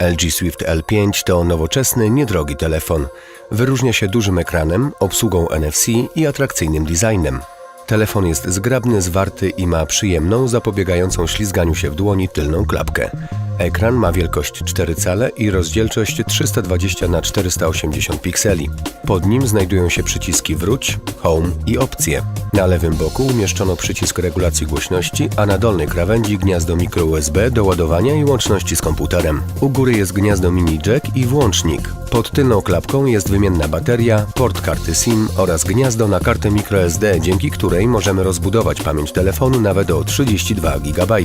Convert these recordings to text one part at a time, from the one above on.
LG Swift L5 to nowoczesny, niedrogi telefon. Wyróżnia się dużym ekranem, obsługą NFC i atrakcyjnym designem. Telefon jest zgrabny, zwarty i ma przyjemną, zapobiegającą ślizganiu się w dłoni tylną klapkę. Ekran ma wielkość 4 cale i rozdzielczość 320 na 480 pikseli. Pod nim znajdują się przyciski Wróć, Home i Opcje. Na lewym boku umieszczono przycisk regulacji głośności, a na dolnej krawędzi gniazdo micro USB do ładowania i łączności z komputerem. U góry jest gniazdo mini jack i włącznik. Pod tylną klapką jest wymienna bateria, port karty SIM oraz gniazdo na kartę microSD, dzięki której możemy rozbudować pamięć telefonu nawet o 32 GB.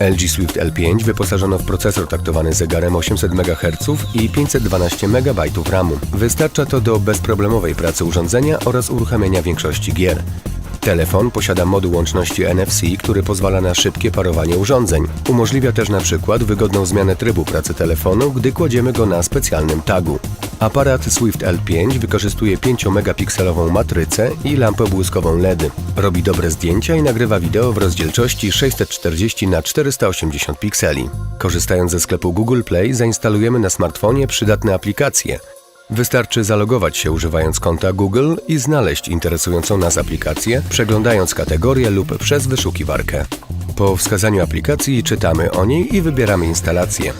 LG Swift L5 wyposażono w procesor taktowany zegarem 800 MHz i 512 MB RAMu. Wystarcza to do bezproblemowej pracy urządzenia oraz uruchamiania większości gier. Telefon posiada moduł łączności NFC, który pozwala na szybkie parowanie urządzeń. Umożliwia też na przykład wygodną zmianę trybu pracy telefonu, gdy kładziemy go na specjalnym tagu. Aparat Swift L5 wykorzystuje 5-megapikselową matrycę i lampę błyskową LED. Robi dobre zdjęcia i nagrywa wideo w rozdzielczości 640 na 480 pikseli. Korzystając ze sklepu Google Play zainstalujemy na smartfonie przydatne aplikacje. Wystarczy zalogować się używając konta Google i znaleźć interesującą nas aplikację, przeglądając kategorię lub przez wyszukiwarkę. Po wskazaniu aplikacji czytamy o niej i wybieramy instalację.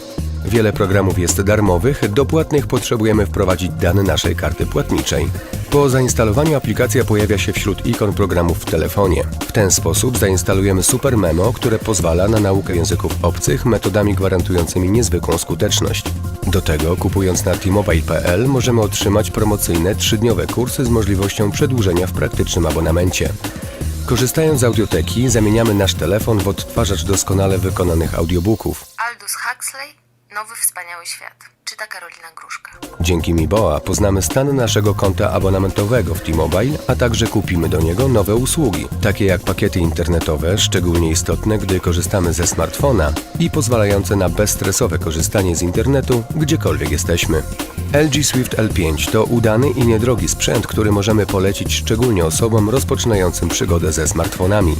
Wiele programów jest darmowych, do płatnych potrzebujemy wprowadzić dane naszej karty płatniczej. Po zainstalowaniu aplikacja pojawia się wśród ikon programów w telefonie. W ten sposób zainstalujemy Super Memo, które pozwala na naukę języków obcych metodami gwarantującymi niezwykłą skuteczność. Do tego, kupując na t-mobile.pl możemy otrzymać promocyjne trzydniowe kursy z możliwością przedłużenia w praktycznym abonamencie. Korzystając z audioteki, zamieniamy nasz telefon w odtwarzacz doskonale wykonanych audiobooków. Aldous Huxley, Nowy Wspaniały Świat. Czyta Karolina Gruszka. Dzięki Miboa poznamy stan naszego konta abonamentowego w T-Mobile, a także kupimy do niego nowe usługi, takie jak pakiety internetowe, szczególnie istotne, gdy korzystamy ze smartfona i pozwalające na bezstresowe korzystanie z internetu, gdziekolwiek jesteśmy. LG Swift L5 to udany i niedrogi sprzęt, który możemy polecić szczególnie osobom rozpoczynającym przygodę ze smartfonami.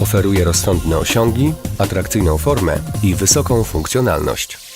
Oferuje rozsądne osiągi, atrakcyjną formę i wysoką funkcjonalność.